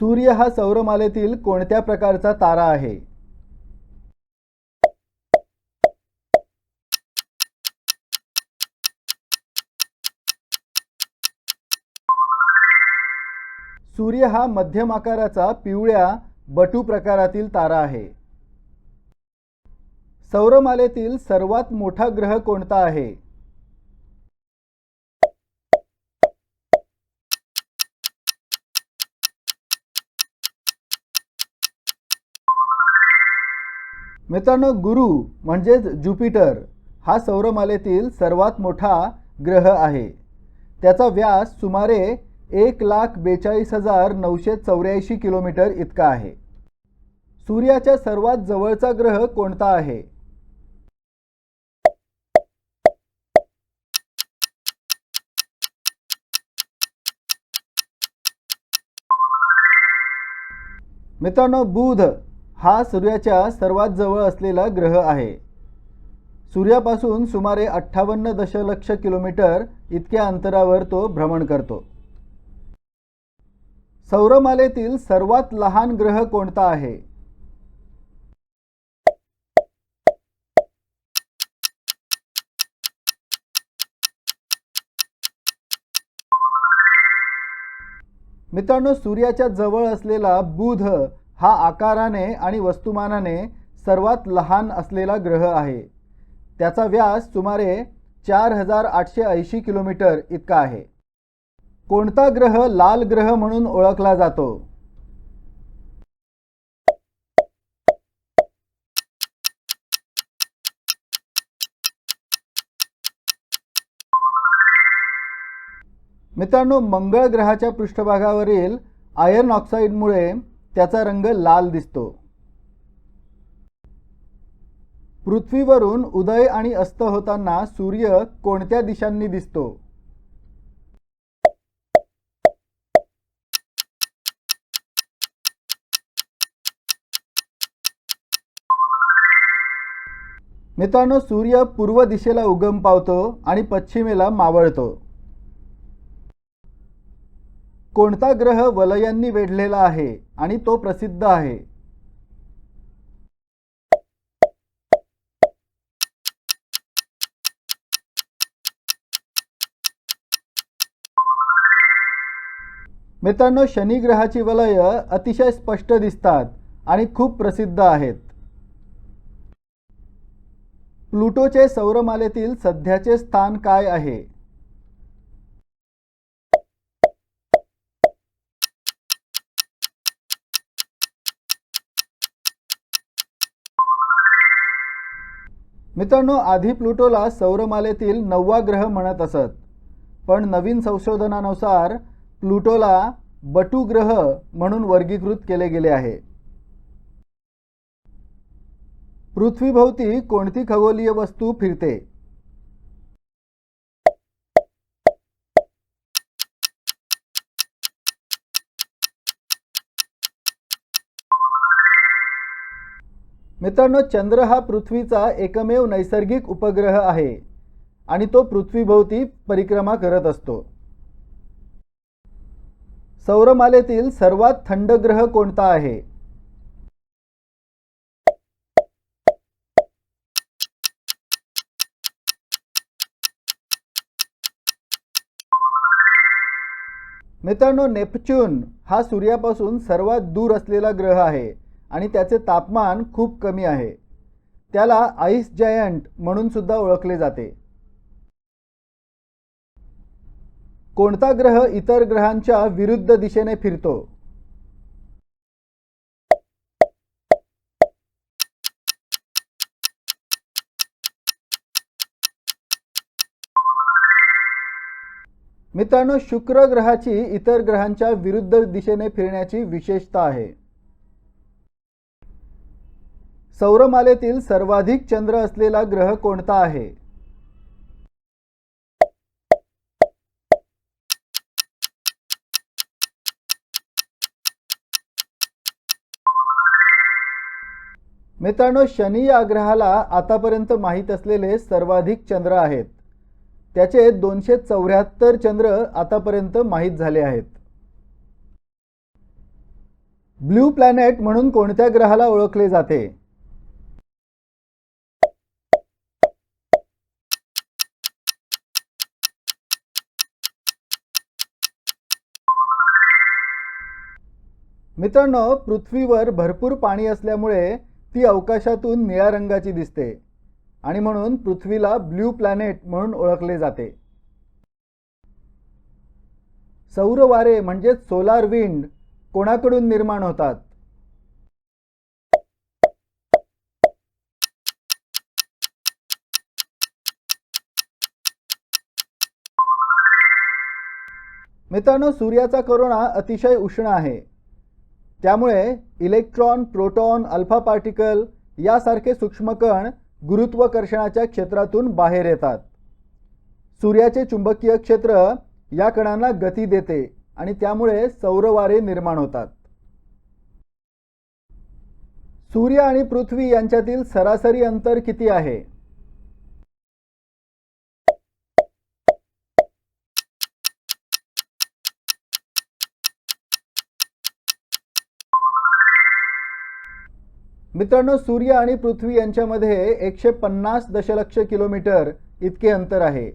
सूर्य हा सौरमालेतील कोणत्या प्रकारचा तारा आहे? सूर्य हा मध्यम आकाराचा पिवळ्या बटू प्रकारातील तारा आहे. सौरमालेतील सर्वात मोठा ग्रह कोणता आहे? मित्रांनो गुरु म्हणजेच ज्युपिटर हा सौरमालेतील सर्वात मोठा ग्रह आहे. त्याचा व्यास सुमारे एक लाख बेचाळीस हजार नऊशे चौऱ्याऐंशी किलोमीटर इतका आहे. सूर्याच्या सर्वात जवळचा ग्रह कोणता आहे? मित्रांनो बुध हा सूर्याच्या सर्वात जवळ असलेला ग्रह आहे. सूर्यापासून सुमारे अठ्ठावन्न दशलक्ष किलोमीटर इतक्या अंतरावर तो भ्रमण करतो. सौरमालेतील सर्वात लहान ग्रह कोणता आहे? मित्रांनो सूर्याच्या जवळ असलेला बुध हा आकाराने आणि वस्तुमानाने सर्वात लहान असलेला ग्रह आहे. त्याचा व्यास सुमारे चार हजार आठशे ऐंशी किलोमीटर इतका आहे. कोणता ग्रह लाल ग्रह म्हणून ओळखला जातो? मित्रांनो मंगळ ग्रहाच्या पृष्ठभागावरील आयर्न ऑक्साईडमुळे त्याचा रंग लाल दिसतो. पृथ्वीवरून उदय आणि अस्त होताना सूर्य कोणत्या दिशांनी दिसतो? मित्रांनो सूर्य पूर्व दिशेला उगम पावतो आणि पश्चिमेला मावळतो. कोणता ग्रह वलयांनी वेढलेला आहे आणि तो प्रसिद्ध आहे? मित्रांनो शनी ग्रहाची वलय अतिशय स्पष्ट दिसतात आणि खूप प्रसिद्ध आहेत. प्लुटोचे सौरमालेतील सध्याचे स्थान काय आहे? मित्रांनो आधी प्लुटोला सौरमालेतील नववा ग्रह म्हणत असत. पण नवीन संशोधनानुसार प्लुटोला बटू ग्रह म्हणून वर्गीकृत केले गेले आहे. पृथ्वीभोवती कोणती खगोलीय वस्तू फिरते? मित्रांनो चंद्र हा पृथ्वीचा एकमेव नैसर्गिक उपग्रह आहे आणि तो पृथ्वीभोवती परिक्रमा करत असतो. सौरमालेतील सर्वात थंड ग्रह कोणता आहे? मित्रांनो नेपच्यून हा सूर्यापासून सर्वात दूर असलेला ग्रह आहे. आणि त्याचे तापमान खूप कमी आहे. त्याला आईस जायंट म्हणून सुद्धा ओळखले जाते. कोणता ग्रह इतर ग्रहांच्या विरुद्ध दिशेने फिरतो? मित्रांनो शुक्र ग्रहाची इतर ग्रहांच्या विरुद्ध दिशेने फिरण्याची विशेषता आहे. सौरमालेतील सर्वाधिक चंद्र असलेला ग्रह कोणता आहे? मित्रांनो शनी या ग्रहाला आतापर्यंत माहीत असलेले सर्वाधिक चंद्र आहेत. त्याचे दोनशे चौऱ्याहत्तर चंद्र आतापर्यंत माहीत झाले आहेत. ब्ल्यू प्लॅनेट म्हणून कोणत्या ग्रहाला ओळखले जाते? मित्रांनो पृथ्वीवर भरपूर पाणी असल्यामुळे ती अवकाशातून निळ्या रंगाची दिसते आणि म्हणून पृथ्वीला ब्ल्यू प्लॅनेट म्हणून ओळखले जाते. सौर वारे म्हणजेच सोलार विंड कोणाकडून निर्माण होतात? मित्रांनो सूर्याचा करोना अतिशय उष्ण आहे. त्यामुळे इलेक्ट्रॉन प्रोटॉन अल्फा पार्टिकल यासारखे सूक्ष्मकण गुरुत्वाकर्षणाच्या क्षेत्रातून बाहेर येतात. सूर्याचे चुंबकीय क्षेत्र या कणांना गती देते आणि त्यामुळे सौरवारे निर्माण होतात. सूर्य आणि पृथ्वी यांच्यातील सरासरी अंतर किती आहे? मित्रांनो सूर्य आणि पृथ्वी यांच्यामध्ये एकशे पन्नास दशलक्ष किलोमीटर इतके अंतर आहे.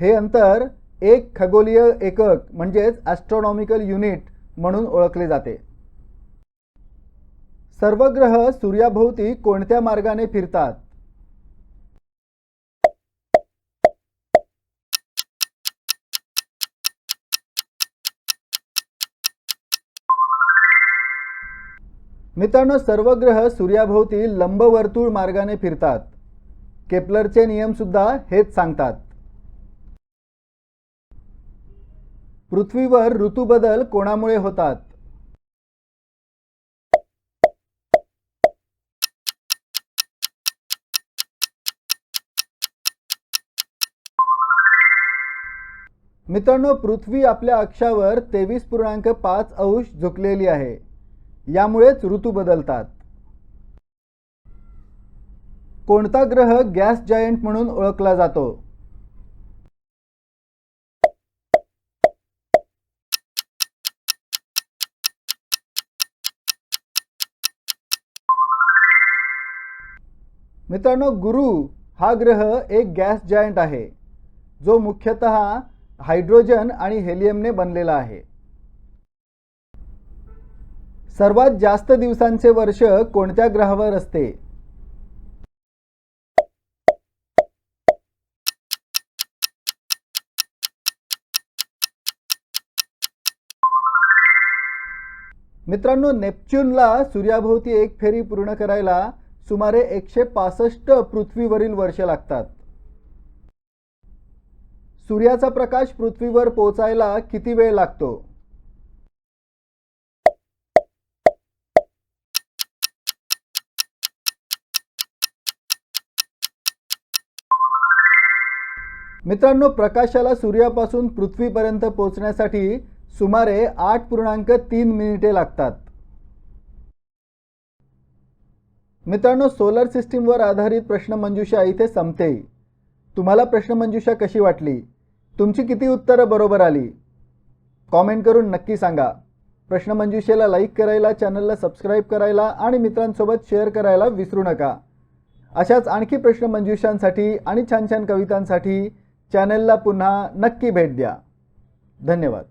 हे अंतर एक खगोलीय एकक म्हणजेच ॲस्ट्रॉनॉमिकल युनिट म्हणून ओळखले जाते. सर्व ग्रह सूर्याभोवती कोणत्या मार्गाने फिरतात? मित्रांनो सर्व ग्रह सूर्याभोवती लंबवर्तुळ मार्गाने फिरतात. केपलरचे नियम सुद्धा हेच सांगतात. पृथ्वीवर ऋतूबदल कोणामुळे होतात? मित्रांनो पृथ्वी आपल्या अक्षावर तेवीस पूर्णांक पाच अंश झुकलेली आहे. यामुळेच ऋतू बदलतात. कोणता ग्रह गॅस जायंट म्हणून ओळखला जातो? मित्रांनो गुरु हा ग्रह एक गॅस जायंट आहे जो मुख्यतः हायड्रोजन आणि हेलियमने बनलेला आहे. सर्वात जास्त दिवसांचे वर्ष कोणत्या ग्रहावर असते? मित्रांनो नेपच्यूनला सूर्याभोवती एक फेरी पूर्ण करायला सुमारे एकशे पासष्ट पृथ्वीवरील वर्ष लागतात. सूर्याचा प्रकाश पृथ्वीवर पोचायला किती वेळ लागतो? मित्रांनो प्रकाशाला सूर्यापासून पृथ्वीपर्यंत पोहोचण्यासाठी सुमारे आठ पूर्णांक तीन मिनिटे लागतात. मित्रांनो सोलर सिस्टीमवर आधारित प्रश्नमंजुषा इथे संपते. तुम्हाला प्रश्नमंजुषा कशी वाटली? तुमची किती उत्तरं बरोबर आली? कॉमेंट करून नक्की सांगा. प्रश्नमंजुषेला लाईक करायला चॅनलला सबस्क्राईब करायला आणि मित्रांसोबत शेअर करायला विसरू नका. अशाच आणखी प्रश्नमंजुषांसाठी आणि छान छान कवितांसाठी चॅनलला पुन्हा नक्की भेट द्या. धन्यवाद.